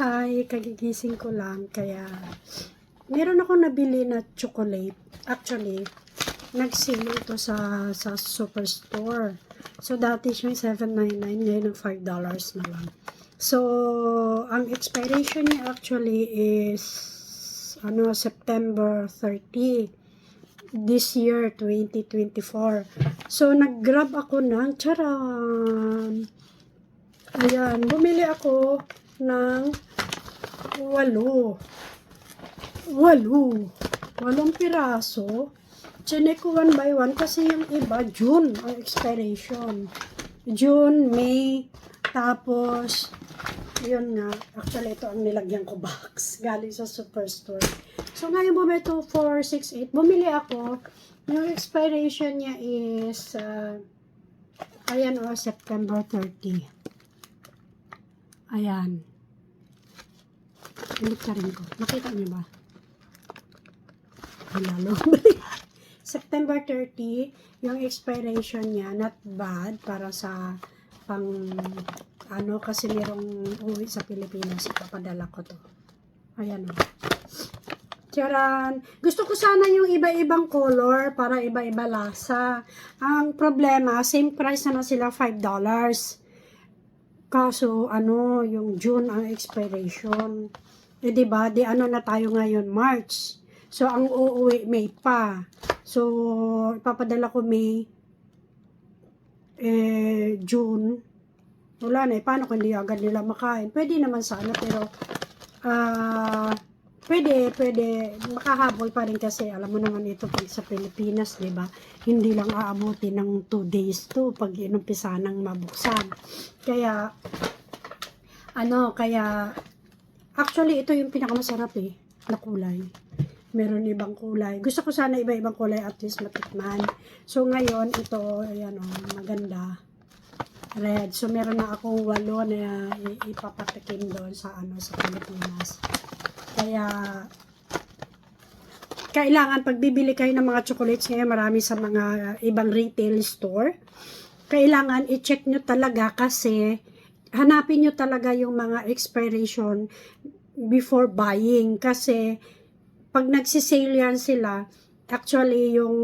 Hi, kagigising ko lang. Kaya, meron ako nabili na chocolate. Actually, nag-sale ito sa, sa superstore. So, dati siyang $7.99. Ngayon, ng $5 na lang. So, ang expiration niya actually is ano, September 30 this year, 2024. So, nag-grab ako ng charan. Ayan, bumili ako ng walo. Walo. Walong piraso. Chinek ko one by one kasi yung iba, June ang expiration. June, May, tapos, yun nga, actually ito ang nilagyan ko box galing sa superstore. So ngayon bumili ito 468. Bumili ako. Yung expiration niya is uh, ayan o, September 30. Ayan. Rin ko. Nakita niyo ba? Ay, lalo. September 30, yung expiration niya, not bad para sa pang ano kasi merong uwi sa Pilipinas ipapadala ko to ayan o Charan. Gusto ko sana yung iba-ibang color para iba-iba lasa. Ang problema, same price na, na sila $5. Kaso, ano, yung June ang expiration. Eh, di ba? Di ano na tayo ngayon, March. So, ang uuwi, May pa. So, ipapadala ko May, eh, June. Wala na, eh, paano kung hindi agad nila makain? Pwede naman sana, pero, ah, pwede, pwede, makahabol pa rin kasi, alam mo naman ito pag sa Pilipinas, di ba? Hindi lang aabuti ng 2 days to pag inumpisa ng mabuksan. Kaya, ano, kaya, actually, ito yung pinakamasarap eh, na kulay. Meron ibang kulay. Gusto ko sana iba-ibang kulay at least matikman. So, ngayon, ito, ayan o, maganda. Red. So, meron na akong walo na ipapatikim doon sa, ano, sa Pilipinas. Kaya, kailangan pag bibili kayo ng mga chocolates ngayon, marami sa mga ibang retail store, kailangan i-check nyo talaga kasi hanapin nyo talaga yung mga expiration before buying kasi pag nagsisale yan sila, actually yung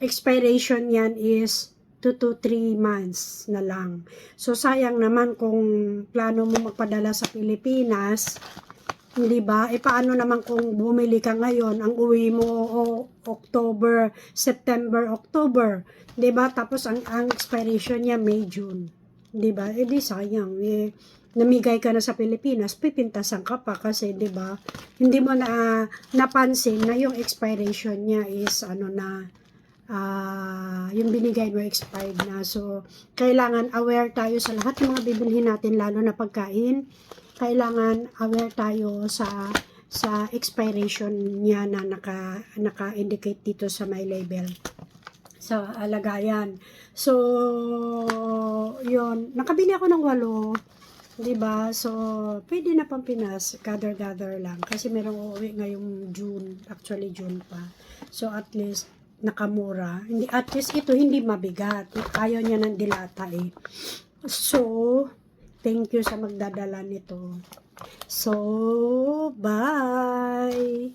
expiration yan is 2 to 3 months na lang. So sayang naman kung plano mo magpadala sa Pilipinas, hindi ba? E paano naman kung bumili ka ngayon, ang uwi mo o October, September, October, 'di ba? Tapos ang ang expiration niya May, June. 'Di ba? Eh di sayang. Eh, namigay ka na sa Pilipinas, pipintasan ka pa kasi 'di ba? Hindi mo na napansin na yung expiration niya is ano na ah yung binigay mo expired na. So, kailangan aware tayo sa lahat ng mga bibilhin natin lalo na pagkain kailangan aware tayo sa sa expiration niya na naka naka-indicate dito sa my label sa alagayan. So, yun. Nakabili ako ng walo. 'Di ba So, pwede na pang Pinas. Gather-gather lang. Kasi merong uuwi ngayong June. Actually, June pa. So, at least, nakamura. Hindi, at least ito hindi mabigat. Ayaw niya ng dilata eh. So, Thank you sa magdadala nito. So, bye!